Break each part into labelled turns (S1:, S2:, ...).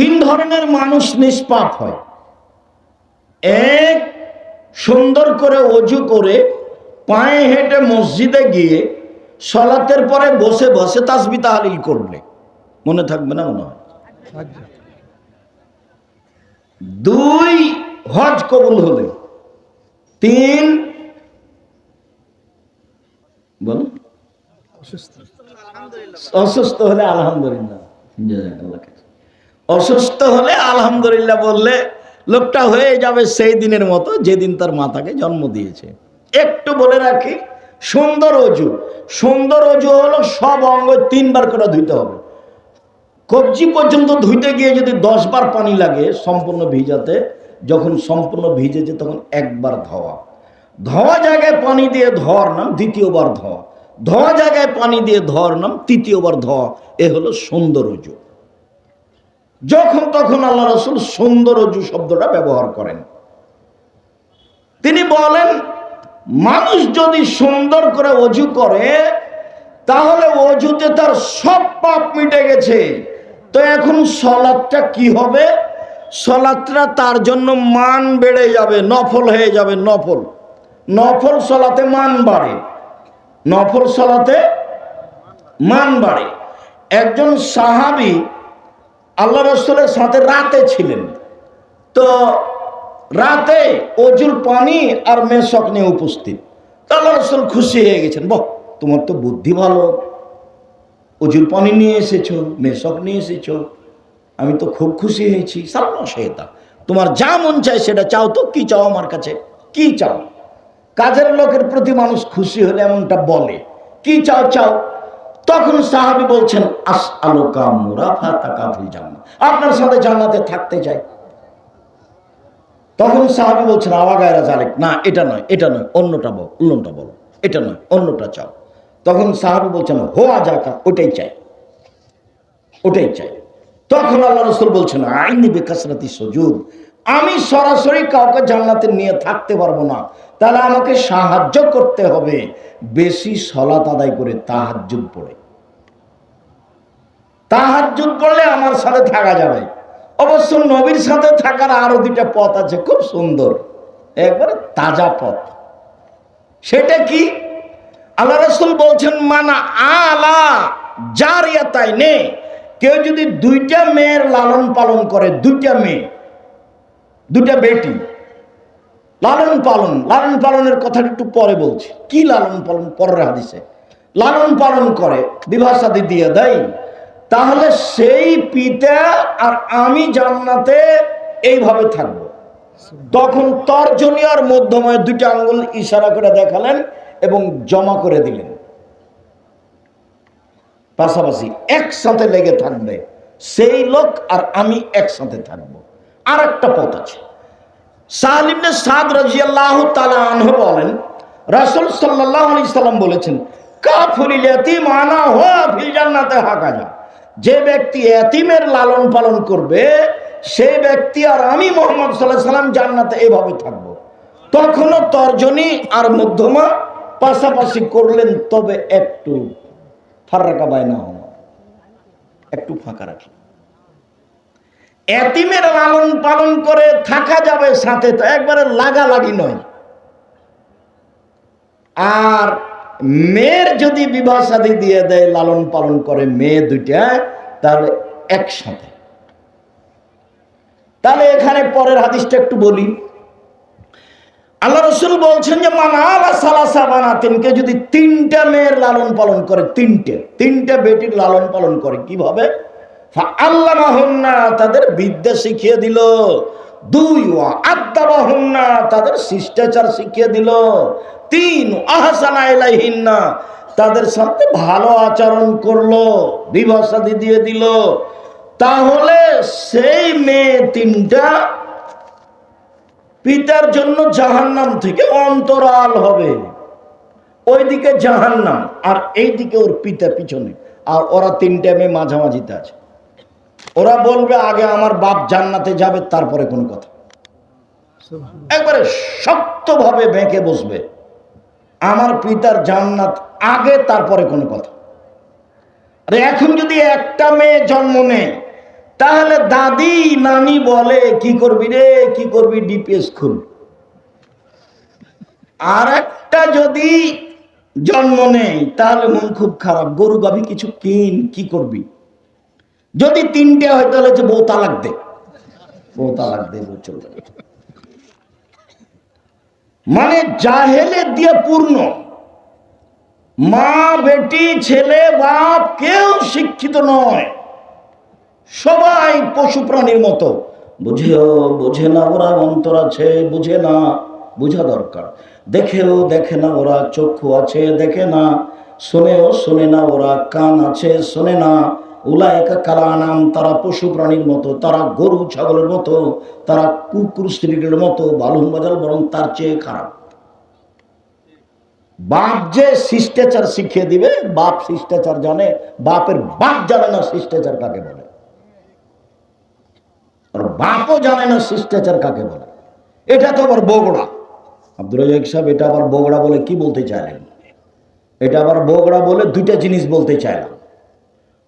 S1: তিন ধরনের মানুষ নিষ্পাপ হয়। এক সুন্দর করে অজু করে পায়ে হেঁটে মসজিদে গিয়ে সলাতের পরে বসে বসে তাসবি তাহালিল করলে। মনে থাকবে না মনে হয়? দুই হজ কবুল হলে। তিন বলুন অসুস্থ। হলে আলহামদুলিল্লাহ। অসুস্থ হলে আলহামদুলিল্লাহ বললে লোকটা হয়ে যাবে সেই দিনের মতো যেদিন তার মাতাকে জন্ম দিয়েছে। একটু বলে রাখি, সুন্দর অজু। সুন্দর অজু হলো সব অঙ্গ তিনবার করে ধুইতে হবে। কবজি পর্যন্ত ধুইতে গিয়ে যদি দশ বার পানি লাগে সম্পূর্ণ ভিজাতে, যখন সম্পূর্ণ ভিজেছে তখন একবার ধোয়া। ধোয়া জায়গায় পানি দিয়ে ধোয়ার নাম দ্বিতীয়বার ধোয়া। ধোয়া জায়গায় পানি দিয়ে ধোয়ার নাম তৃতীয়বার ধোয়া। এ হলো সুন্দর অজু। যখন তখন আল্লাহ রসুল সুন্দর অজু শব্দটা ব্যবহার করেন। তিনি বলেন, মানুষ যদি সুন্দর করে অজু করে, তাহলে অজুতে তার সব পাপ মিটে গেছে। তো এখন সলাদটা কি হবে? সলাদটা তার জন্য মান বেড়ে যাবে, নফল হয়ে যাবে, নফল। নফল সলাতে মান বাড়ে। নফল সলাতে মান বাড়ে। একজন সাহাবি আল্লাহ রসুলের সাথে রাতে ছিলেন। তো রাতে অজুর পানি আর মেশক নিয়ে উপস্থিত। আল্লাহ রসুল খুশি হয়ে গেছেন, বহ, তোমার তো বুদ্ধি ভালো। অজুর পানি নিয়ে এসেছ মেশক নিয়ে এসেছ। আমি তো খুব খুশি হয়েছি। সাল্লা তোমার যা মন চায় সেটা চাও তো, কি চাও আমার কাছে? কি চাও? কাজের লোকের প্রতি মানুষ খুশি হলে এমনটা বলে। কি চাও চাও। তখন সাহাবি বলছেন আস আলোকা মুরাফা তাকাফিল জান্নাত আপনার সাথে জান্নাতে থাকতে চাই। তখন সাহাবি বলছেন আওয়াগায়রা জালেক না, এটা নয় এটা নয়, অন্যটা বল, অন্যটা বলো, এটা নয়, অন্যটা চাও। তখন সাহাবি বলছেন, হোয়া যাকা, ওটাই চাই ওটাই চাই। তখন আল্লাহ রসুল বলছেন, আইনি বেকাসরাতি সজুদ, আমি সরাসরি কাউকে জান্নাতে নিয়ে থাকতে পারব না। তাহলে আমাকে সাহায্য করতে হবে। বেশি সলাত আদায় করে তাহাজ্জুদ পড়ে। তাহাজ্জুদ পড়লে আমার সাথে থাকা যাবে। অবশ্য নবীর সাথে থাকার আরও দুইটা পথ আছে, খুব সুন্দর। একবারে তাজা পথ। সেটা কি? আল্লাহ রসুল বলছেন, মানা আলা জারিয়াতাই নে কেউ যদি দুইটা মেয়ের লালন পালন করে, দুইটা মেয়ে, দুইটা বেটি, লালন পালন, লালন পালনের কথাটা একটু পরে বলছি। কি লালন পালন? পরের হাদিসে। লালন পালন করে, বিবাহ দিয়ে দেয়। তাহলে সেই পিতা আর আমি জান্নাতে এইভাবে থাকব। তখন তর্জনী আর মধ্যময় দুইটা আঙ্গুল ইশারা করে দেখালেন এবং জমা করে দিলেন। পাশাপাশি একসাথে লেগে থাকবে সেই লোক আর আমি একসাথে থাকব। আর একটা পথ আছে। সাহালিবনে সাদ রাজিয়াল্লাহ তালা আনহ বলেন, রাসুল সাল্লাহ আলি সাল্লাম বলেছেন, কাফুরিল এতিম আনা জান্নাতে হাঁকা যা যে ব্যক্তি এতিমের লালন পালন করবে, সেই ব্যক্তি আর আমি মোহাম্মদ সাল্লাহ সাল্লাম জান্নাতে এভাবে থাকব। তখনও তর্জনী আর মধ্যমা পাশাপাশি করলেন, তবে একটু ফার্রাকা বায়না হওয়া। একটু ফাঁকা রাখি। এতিমের লালন পালন করে থাকা যাবে সাথে, তো একবারে লাগালাগি নয়। আর মেয়ের যদি বিবাহ সাথী দিয়ে দেয়, লালন পালন করে মেয়ে দুইটা, তাহলে একসাথে। তাহলে এখানে পরের হাদিসটা একটু বলি। আল্লাহ রসুল বলছেন যে মানালা সালাসা বানাতেন কে যদি তিনটা মেয়ের লালন পালন করে, তিনটে তিনটে বেটির লালন পালন করে, কীভাবে? আল্লাহ তাদের বিদ্যা শিখিয়ে দিল। দুই আদাবাহন্না, তাদের শিষ্টাচার শিখিয়ে দিল। তিন আহসানা তাদের সাথে ভালো আচরণ করল বিভাসাদি দিয়ে দিল। তাহলে সেই মেয়ে তিনটা পিতার জন্য জাহান্নাম থেকে অন্তরাল হবে। ওইদিকে জাহান্নাম, আর এইদিকে ওর পিতা পিছনে, আর ওরা তিনটে মেয়ে মাঝামাঝিতে আছে। ওরা বলবে আগে আমার বাপ জান্নাতে যাবে তারপরে কোনো কথা। একবারে শক্তভাবে বেঁকে বসবে। আমার পিতার জান্নাত আগে তারপরে কোনো কথা। আরে এখন যদি একটা মেয়ে জন্ম নেয় তাহলে দাদি নানি বলে কি করবি রে? কি করবি ডিপিএস খুল। আর একটা যদি জন্ম নেই তাহলে মন খুব খারাপ। গরু গাভী কিছু কিন কি করবি? যদি তিনটে হয় তাহলে যে বউ তালাক দে বউ তালাক দে মানে জাহেলে দিয়ে পূর্ণ। মা, বেটি, ছেলে, বাপ কেউ শিক্ষিত নয়। সবাই পশু প্রাণীর মতো। বুঝেও, বুঝে না ওরা অন্তর আছে, বুঝে না, বুঝা দরকার। দেখেও দেখে না ওরা চক্ষু আছে, দেখে না। শোনেও শোনে না ওরা কান আছে, শোনে না। উলায়কা কালা নাম তারা পশু প্রাণীর মতো, তারা গরু ছাগলের মতো, তারা কুকুর স্ত্রীর মতো বালুন বাজাল বরং তার চেয়ে খারাপ। বাপ যে শিষ্টাচার শিখিয়ে দিবে, বাপ শিষ্টাচার জানে, বাপের বাপ জানে না শিষ্টাচার কাকে বলে। আর বাপও জানে না শিষ্টাচার কাকে বলে। এটা তো আবার বগড়া। আব্দুল সাহেব, এটা আবার বগড়া বলে কি বলতে চাইলেন? এটা আবার বগড়া বলে দুইটা জিনিস বলতে চাইলাম।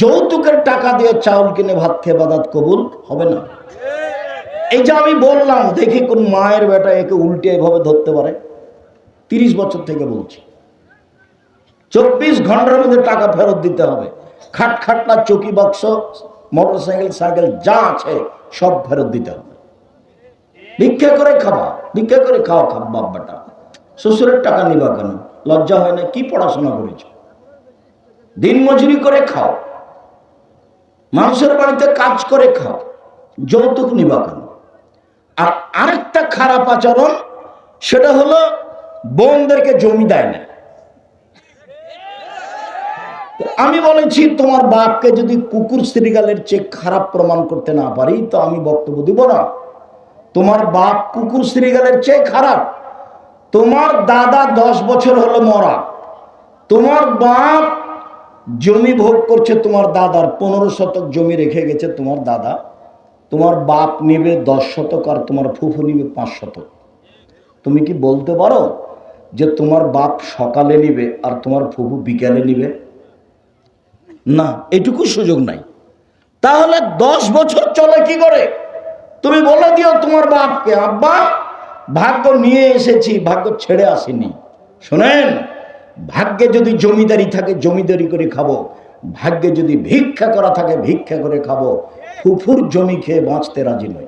S1: যৌতুকের টাকা দিয়ে চাউল কিনে ভাত খেয়ে বাদাত কবুল হবে না। এই যে আমি বললাম, দেখি কোন মায়ের বেটা একে উল্টে এভাবে ধরতে পারে। তিরিশ বছর থেকে বলছি। চব্বিশ ঘণ্টার মধ্যে টাকা ফেরত দিতে হবে। খাট খাটনা, চকি বাক্স মোটর সাইকেল সাইকেল যা আছে সব ফেরত দিতে হবে। ভিক্ষা করে খাবা, ভিক্ষা করে খাওয়া খাব বাপ বেটা। শ্বশুরের টাকা নিবা কেন? লজ্জা হয় না? কি পড়াশোনা করেছ? দিন মজুরি করে খাও। মানুষের বাড়িতে কাজ করে খাও, যৌতুক নিবা কেন? আর আরেকটা খারাপ আচরণ, সেটা হলো বোনদেরকে জমি দেয় না। আমি বলেছি, তোমার বাপকে যদি কুকুর শ্রীগালের চেয়ে খারাপ প্রমাণ করতে না পারি, তো আমি বক্তব্য দিব না। তোমার বাপ কুকুর শ্রীগালের চেয়ে খারাপ। তোমার দাদা দশ বছর হলো মরা। তোমার বাপ জমি ভোগ করছে তোমার দাদার, পনেরো শতক জমি রেখে গেছে তোমার দাদা। তোমার বাপ নিবে দশ শতক আর তোমার ফুফু নিবে পাঁচ শতক। তুমি কি বলতে পারো যে তোমার বাপ সকালে নিবে আর তোমার ফুফু বিকালে নিবে? না, এটুকু সুযোগ নাই। তাহলে দশ বছর চলে কি করে? তুমি বলে দিও তোমার বাপকে, আব্বা, ভাগ্য নিয়ে এসেছি, ভাগ্য ছেড়ে আসেনি। শোনেন ভাগ্যে যদি জমিদারি থাকে, জমিদারি করে খাব। ভাগ্যে যদি ভিক্ষা করা থাকে, ভিক্ষা করে খাব। ফুফুর জমি খেয়ে বাঁচতে রাজি নয়।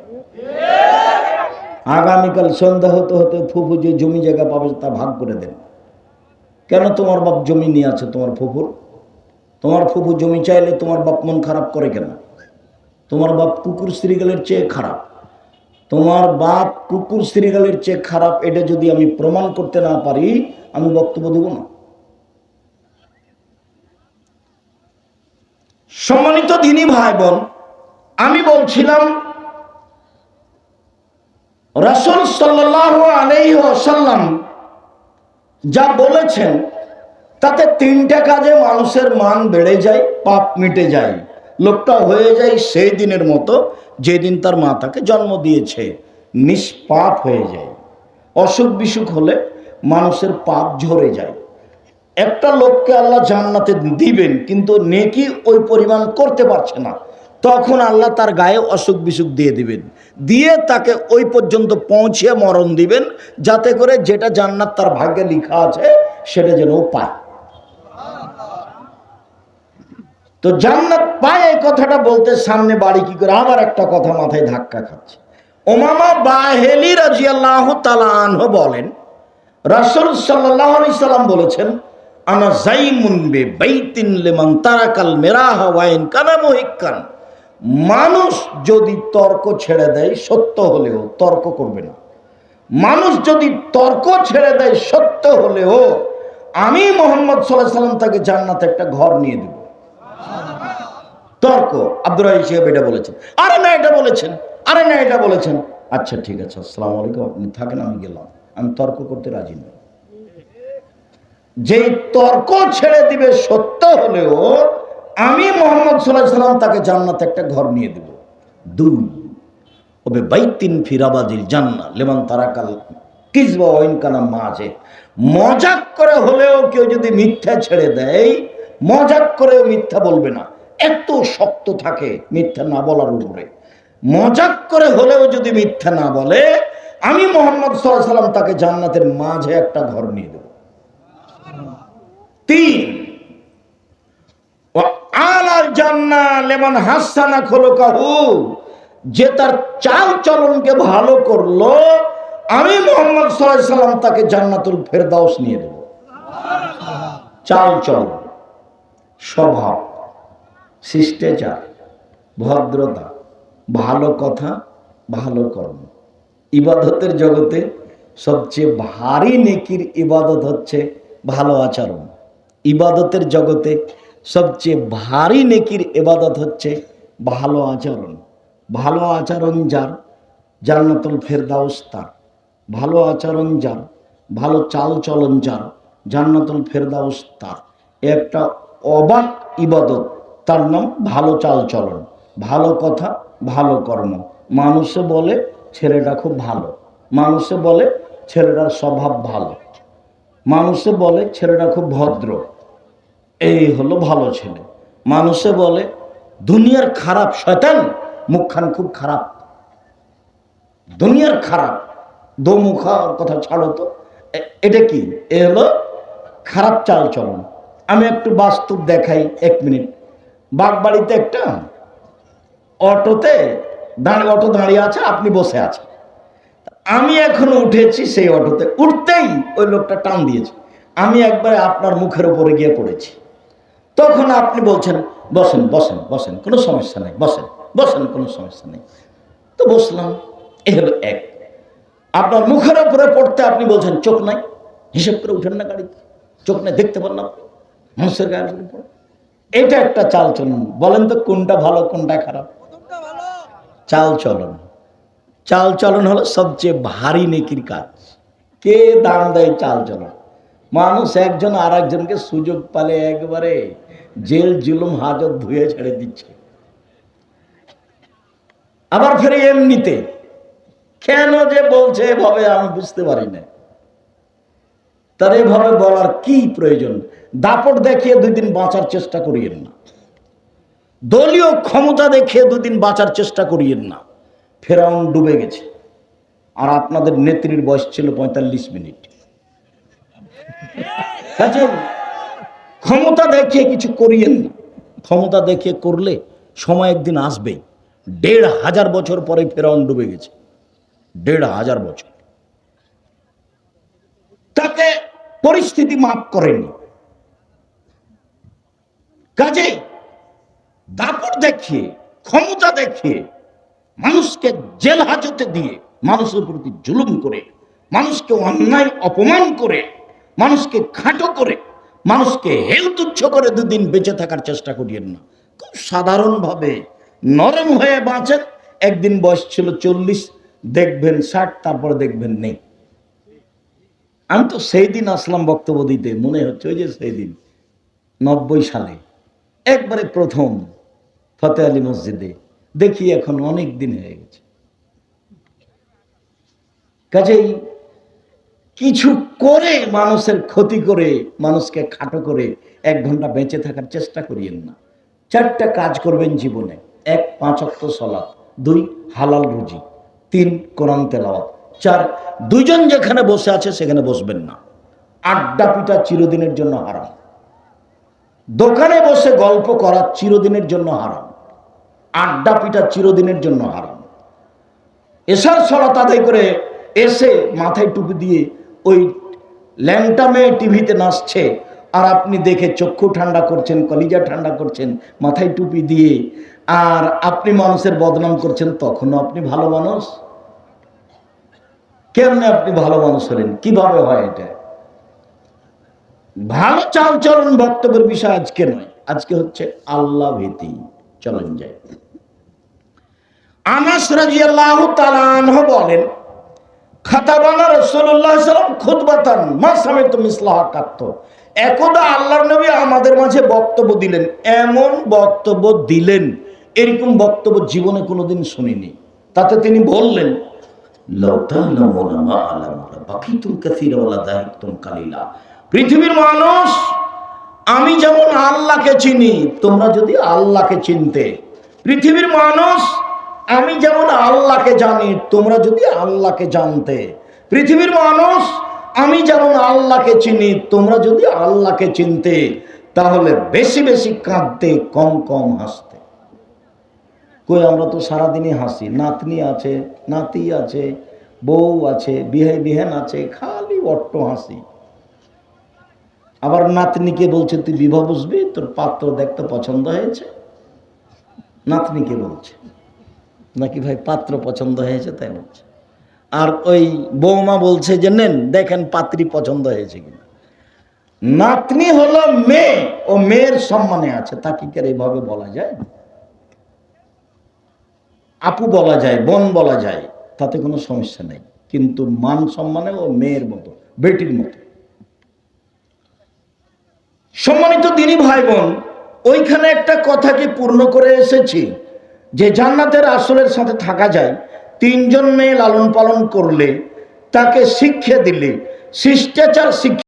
S1: আগামীকাল সন্ধ্যা হতে হতে ফুফু যে জমি জায়গা পাবে, তা ভাগ করে দেন। কেন তোমার বাপ জমি নিয়ে আছে, তোমার ফুফুর? তোমার ফুফু জমি চাইলে তোমার বাপ মন খারাপ করে কেন? তোমার বাপ কুকুর শ্রীগালের চেয়ে খারাপ। তোমার বাপ কুকুর শ্রীগালের চেয়ে খারাপ, এটা যদি আমি প্রমাণ করতে না পারি, আমি বক্তব্য দেব না। সম্মানিত দিনী ভাই বোন আমি বলছিলাম, রসুল আলাইসাল্লাম যা বলেছেন, তাতে তিনটা কাজে মানুষের মান বেড়ে যায়, পাপ মিটে যায়। লোকটা হয়ে যায় সেই দিনের মতো, যেদিন তার মা তাকে জন্ম দিয়েছে, নিষ্পাপ হয়ে যায়। অসুখ বিসুখ হলে মানুষের পাপ ঝরে যায়। একটা লোককে আল্লাহ জান্নাতে দিবেন, কিন্তু নেকি ওই পরিমাণ করতে পারছে না। তখন আল্লাহ তার গায়ে অসুখ বিসুখ দিয়ে দিবেন। দিয়ে তাকে ওই পর্যন্ত পৌঁছিয়ে মরণ দিবেন, যাতে করে যেটা জান্নাত তার ভাগ্যে লেখা আছে, সেটা যেন ও পায়। তো জান্নাত পায় এই কথাটা বলতে সামনে বাড়ি কি করে, আবার একটা কথা মাথায় ধাক্কা খাচ্ছে। ওমামা বাহেলি তালাহ বলেন, রাসুল সাল্লাহ সাল্লাম বলেছেন আনা জাইমুন বে বাইতিন লেমান তারাকাল মেরাহ ওয়াইন কানা মহিকান মানুষ যদি তর্ক ছেড়ে দেয়, সত্য হলেও তর্ক করবে না। মানুষ যদি তর্ক ছেড়ে দেয়, সত্য হলেও আমি মোহাম্মদ সাল্লাহ সাল্লাম তাকে জান্নাতে একটা ঘর নিয়ে দেব। তর্ক। আব্দুল রাহিব সাহেব এটা বলেছেন। আরে না, এটা বলেছেন। আরে না, এটা বলেছেন। আচ্ছা ঠিক আছে, আসসালামু আলাইকুম। আপনি থাকেন, আমি গেলাম। আমি তর্ক করতে রাজি নই। যেই তর্ক ছেড়ে দিবে সত্য হলেও আমি মোহাম্মদ সাল্লাহ সাল্লাম তাকে জান্নাতে একটা ঘর নিয়ে দেব। দুই, ওবে বাইতিন ফিরাবাজিল জান্না লেমান তারাকাল কিসবা ওয়াইন কানা মাঝে মজাক করে হলেও কেউ যদি মিথ্যা ছেড়ে দেয়, মজাক করেও মিথ্যা বলবে না। এত শক্ত থাকে মিথ্যা না বলার উপরে। মজাক করে হলেও যদি মিথ্যা না বলে, আমি মোহাম্মদ সাল্লাহ সাল্লাম তাকে জান্নাতের মাঝে একটা ঘর নিয়ে দেব। তিন। আলাল জান্না লেমন হাসানা খোলকাহু, যে তার চাল চলনকে ভালো করল, আমি মোহাম্মদ সাল্লাম তাকে জান্নাতুল ফেরদাউস নিয়ে দেব। চাল চলন, স্বভাব, শিষ্টাচার, ভদ্রতা, ভালো কথা, ভালো কর্ম। ইবাদতের জগতে সবচেয়ে ভারী নেকির ইবাদত হচ্ছে ভালো আচরণ। ইবাদতের জগতে সবচেয়ে ভারী নেকির এবাদত হচ্ছে ভালো আচরণ। ভালো আচরণ যার, জান্নাতুল ফেরদাউস তার। ভালো আচরণ যার, ভালো চাল চলন যার, জান্নাতুল ফেরদাউস তার। একটা অবাক ইবাদত, তার নাম ভালো চাল চলন। ভালো কথা, ভালো কর্ম। মানুষে বলে ছেলেটা খুব ভালো। মানুষে বলে ছেলেটার স্বভাব ভালো। মানুষে বলে ছেলেটা খুব ভদ্র। এই হলো ভালো ছেলে। মানুষে বলে, দুনিয়ার খারাপ শয়তান, মুখখান খুব খারাপ। দুনিয়ার খারাপ, দোমুখা কথা ছাড়ো তো। এটা কি? এ হলো খারাপ চাল চলন আমি একটু বাস্তব দেখাই এক মিনিট। বাগবাড়িতে একটা অটোতে দাঁড়িয়ে অটো দাঁড়িয়ে আছে, আপনি বসে আছেন। আমি এখন উঠেছি সেই অটোতে। উঠতেই ওই লোকটা টান দিয়েছে। আমি একবারে আপনার মুখের উপরে গিয়ে পড়েছি। তখন আপনি বলছেন, বসেন বসেন বসেন, কোনো সমস্যা নেই, বসেন বসেন, কোনো সমস্যা নেই। তো বসলাম, এ হলো এক। আপনার মুখের উপরে পড়তে আপনি বলছেন, চোখ নাই, হিসেব করে উঠেন না গাড়িতে, চোখ নাই, দেখতে পারলাম মানুষের গায়ের উপরে এটা একটা চাল চলন বলেন তো কোনটা ভালো, কোনটা খারাপ? চাল চলন চাল চলন হলো সবচেয়ে ভারী নেকির কাজ। কে দাম দেয় চাল চলন মানুষ একজন আর একজনকে সুযোগ পালে একবারে। জেল জুলুম হাজত ধুয়ে ছেড়ে দিচ্ছে। আবার ফেরে এমনিতে। কেন যে বলছে এভাবে আমি বুঝতে পারি না। তার এভাবে বলার কি প্রয়োজন? দাপট দেখিয়ে দুই দিন বাঁচার চেষ্টা করিয়েন না। দলীয় ক্ষমতা দেখিয়ে দুদিন বাঁচার চেষ্টা করিয়েন না। ফেরাউন ডুবে গেছে। আর আপনাদের নেত্রীর বয়স ছিল পঁয়তাল্লিশ মিনিট। ক্ষমতা দেখিয়ে কিছু করিয়েন না। ক্ষমতা দেখিয়ে করলে সময় একদিন আসবেই দেড় হাজার বছর পরে ফেরাউন ডুবে গেছে। দেড় হাজার বছর। তাকে পরিস্থিতি মাফ করেনি কাজেই দাপট দেখিয়ে, ক্ষমতা দেখিয়ে, মানুষকে জেল হাজতে দিয়ে, মানুষের প্রতি জুলুম করে, মানুষকে অন্যায় অপমান করে, মানুষকে খাটো করে মানুষকে হেল তুচ্ছ করে দুদিন বেঁচে থাকার চেষ্টা করিয়েন না। খুব সাধারণভাবে নরম হয়ে বাঁচেন। একদিন বয়স ছিল চল্লিশ, দেখবেন ষাট, তারপর দেখবেন নেই। আমি তো সেই দিন আসলাম বক্তব্য দিতে, মনে হচ্ছে ওই যে সেই দিন, নব্বই সালে। একবারে প্রথম ফতে আলী মসজিদে। দেখি এখন অনেক দিন হয়ে গেছে। কাজেই কিছু করে মানুষের ক্ষতি করে, মানুষকে খাটো করে এক ঘণ্টা বেঁচে থাকার চেষ্টা করিয়েন না। চারটা কাজ করবেন জীবনে। এক, পাঁচ অক্ট সলাপ দুই, হালাল রুজি। তিন, কোরআন তেলাওয়াত। চার দুজন যেখানে বসে আছে সেখানে বসবেন না। আড্ডা পিটা চিরদিনের জন্য হারাম। দোকানে বসে গল্প করা চিরদিনের জন্য হারাম। আড্ডা পিটা চিরদিনের জন্য হারাম। এসার সরাত আদায় করে এসে মাথায় টুপি দিয়ে ওই ল্যাংটা মেয়ে টিভিতে নাচছে, আর আপনি দেখে চক্ষু ঠান্ডা করছেন, কলিজা ঠান্ডা করছেন, মাথায় টুপি দিয়ে, আর আপনি মানুষের বদনাম করছেন, তখনও আপনি ভালো মানুষ? কেমনে আপনি ভালো মানুষ হলেন? কীভাবে হয় এটা? ভালো চাল চলন বক্তব্যের বিষয় আজকে নয়, আজকে হচ্ছে আল্লাহ ভীতি। চলন যায় আনাস রাজিয়াল্লাহু বলেন একদা আল্লাহর নবী আমাদের মাঝে বক্তব্য দিলেন, এমন বক্তব্য দিলেন, এরকম বক্তব্য জীবনে কোনোদিন শুনিনি। তাতে তিনি বললেন পৃথিবীর মানুষ, আমি যেমন আল্লাহকে চিনি, তোমরা যদি আল্লাহকে চিনতে, পৃথিবীর মানুষ আমি যেমন আল্লাহকে জানি, তোমরা যদি আল্লাহকে জানতে। পৃথিবীর মানুষ, আমি যেমন আল্লাহকে চিনি, তোমরা যদি আল্লাহকে চিনতে, তাহলে বেশি বেশি কাঁদতে, কম কম হাসতে। কই, আমরা তো সারাদিনই হাসি। নাতনি আছে, নাতি আছে, বউ আছে, বিহে বিহেন আছে, খালি অট্ট হাসি। আবার নাতনিকে বলছে, তুই বিবাহ বুঝবি? তোর পাত্র দেখতে পছন্দ হয়েছে? নাতনিকে বলছে। নাকি ভাই পাত্র পছন্দ হয়েছে, তাই বলছে। আর ওই বৌমা বলছে যে, নেন, দেখেন পাত্রী পছন্দ হয়েছে কিনা। নাতনি হলো মেয়ে, ও মেয়ের সম্মানে আছে, তাকে কি এইভাবে বলা যায়? আপু বলা যায়, বোন বলা যায়, তাতে কোনো সমস্যা নেই। কিন্তু মান সম্মানে ও মেয়ের মতো, বেটির মতো। সম্মানিত দিনী ভাই বোন, ওইখানে একটা কথাকে পূর্ণ করে এসেছি? যে জান্নাতের আসলের সাথে থাকা যায়, তিনজন মেয়ে লালন পালন করলে তাকে শিক্ষা দিলে, শিষ্টাচার শিক্ষা